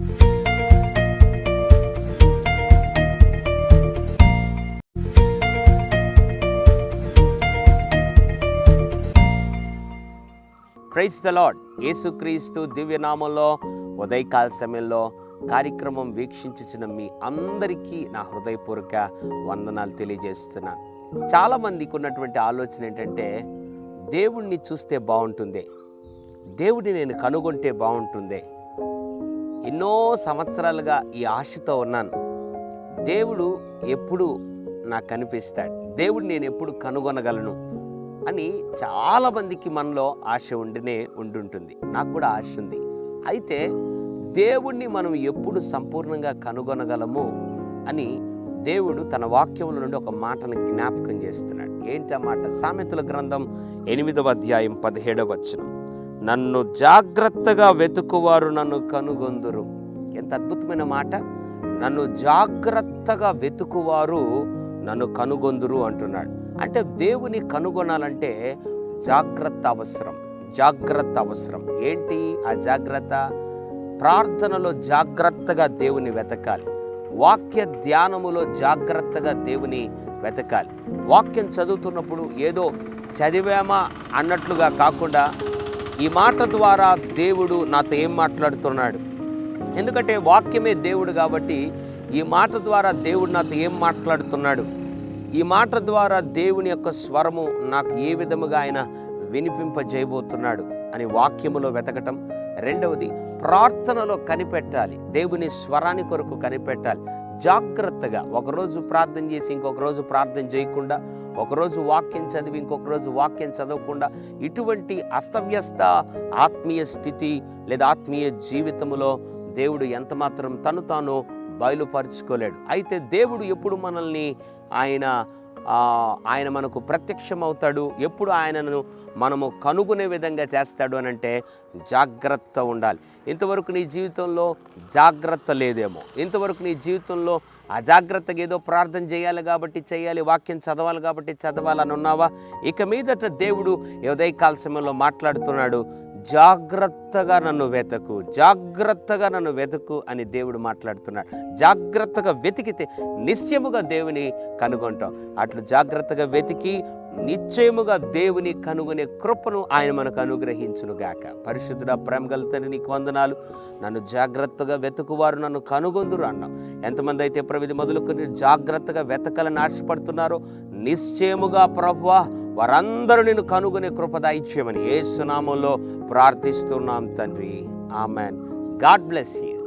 Praise the lord యేసుక్రీస్తు దివ్యనామంలో ఉదయకాల సమయంలో కార్యక్రమం వీక్షించుచున్న మీ అందరికీ నా హృదయపూర్వక వందనాలు తెలియజేస్తున్నాను చాలామందికి ఉన్నటువంటి ఆలోచన ఏంటంటే దేవుణ్ణి చూస్తే బాగుంటుంది. దేవుడిని నేను కనుగొంటే బాగుంటుంది. ఎన్నో సంవత్సరాలుగా ఈ ఆశతో ఉన్నాను. దేవుడు ఎప్పుడు నాకు కనిపిస్తాడు. దేవుడు నేను ఎప్పుడు కనుగొనగలను అని చాలామందికి మనలో ఆశ ఉండినే ఉండుంటుంది. నాకు కూడా ఆశ ఉంది. అయితే దేవుణ్ణి మనం ఎప్పుడు సంపూర్ణంగా కనుగొనగలము అని దేవుడు తన వాక్యముల నుండి ఒక మాటను జ్ఞాపకం చేస్తున్నాడు. ఏంటి ఆ మాట? సామెతల గ్రంథం ఎనిమిదవ అధ్యాయం పదిహేడవ వచనం. నన్ను జాగ్రత్తగా వెతుకువారు నన్ను కనుగొందురు. ఎంత అద్భుతమైన మాట. నన్ను జాగ్రత్తగా వెతుకువారు నన్ను కనుగొందురు అంటున్నాడు. అంటే దేవుని కనుగొనాలంటే జాగ్రత్త అవసరం. జాగ్రత్త అవసరం. ఏంటి ఆ జాగ్రత్త? ప్రార్థనలో జాగ్రత్తగా దేవుని వెతకాలి. వాక్య ధ్యానములో జాగ్రత్తగా దేవుని వెతకాలి. వాక్యం చదువుతున్నప్పుడు ఏదో చదివామా అన్నట్లుగా కాకుండా ఈ మాట ద్వారా దేవుడు నాతో ఏం మాట్లాడుతున్నాడు? ఎందుకంటే వాక్యమే దేవుడు కాబట్టి ఈ మాట ద్వారా దేవుడు నాతో ఏం మాట్లాడుతున్నాడు? ఈ మాట ద్వారా దేవుని యొక్క స్వరము నాకు ఏ విధముగా ఆయన వినిపింపజేయబోతున్నాడు అని వాక్యములో వెతకటం. రెండవది ప్రార్థనలో కనిపెట్టాలి. దేవుని స్వరాన్ని కొరకు కనిపెట్టాలి. జాగ్రత్తగా ఒకరోజు ప్రార్థన చేసి ఇంకొక రోజు ప్రార్థన చేయకుండా ఒకరోజు వాక్యం చదివి ఇంకొక రోజు వాక్యం చదవకుండా ఇటువంటి అస్తవ్యస్త ఆత్మీయ స్థితి లేదా ఆత్మీయ జీవితములో దేవుడు ఎంతమాత్రం తను తాను బయలుపరుచుకోలేడు. అయితే దేవుడు ఎప్పుడు మనల్ని ఆయన ఆయన మనకు ప్రత్యక్షమవుతాడు. ఎప్పుడు ఆయనను మనము కనుగొనే విధంగా చేస్తాడు అని అంటే జాగ్రత్త ఉండాలి. ఇంతవరకు నీ జీవితంలో జాగ్రత్త లేదేమో. ఇంతవరకు నీ జీవితంలో అజాగ్రత్తగా ఏదో ప్రార్థన చేయాలి కాబట్టి చేయాలి వాక్యం చదవాలి కాబట్టి చదవాలని ఉన్నావా? ఇక మీదట దేవుడు ఉదయకాల సమయంలో మాట్లాడుతున్నాడు. జాగ్రత్తగా నన్ను వెతకు జాగ్రత్తగా నన్ను వెతుకు అని దేవుడు మాట్లాడుతున్నాడు. జాగ్రత్తగా వెతికితే నిశ్చయముగా దేవుని కనుగొంటాం. అట్లు జాగ్రత్తగా వెతికి నిశ్చయముగా దేవుని కనుగొనే కృపను ఆయన మనకు అనుగ్రహించును గాక. పరిశుద్ధుడ ప్రేమ గలతని నీకు వందనాలు. నన్ను జాగ్రత్తగా వెతుకువారు నన్ను కనుగొందురు అన్నాం. ఎంతమంది అయితే ప్రవిధి మొదలుకొని జాగ్రత్తగా వెతకాలని ఆశపడుతున్నారో నిశ్చయముగా ప్రభువా వారందరూ నేను కనుగొనే కృపదాయిత్యమని ఏ సునామంలో ప్రార్థిస్తున్నాం తండ్రి. ఆమెన్. God bless you.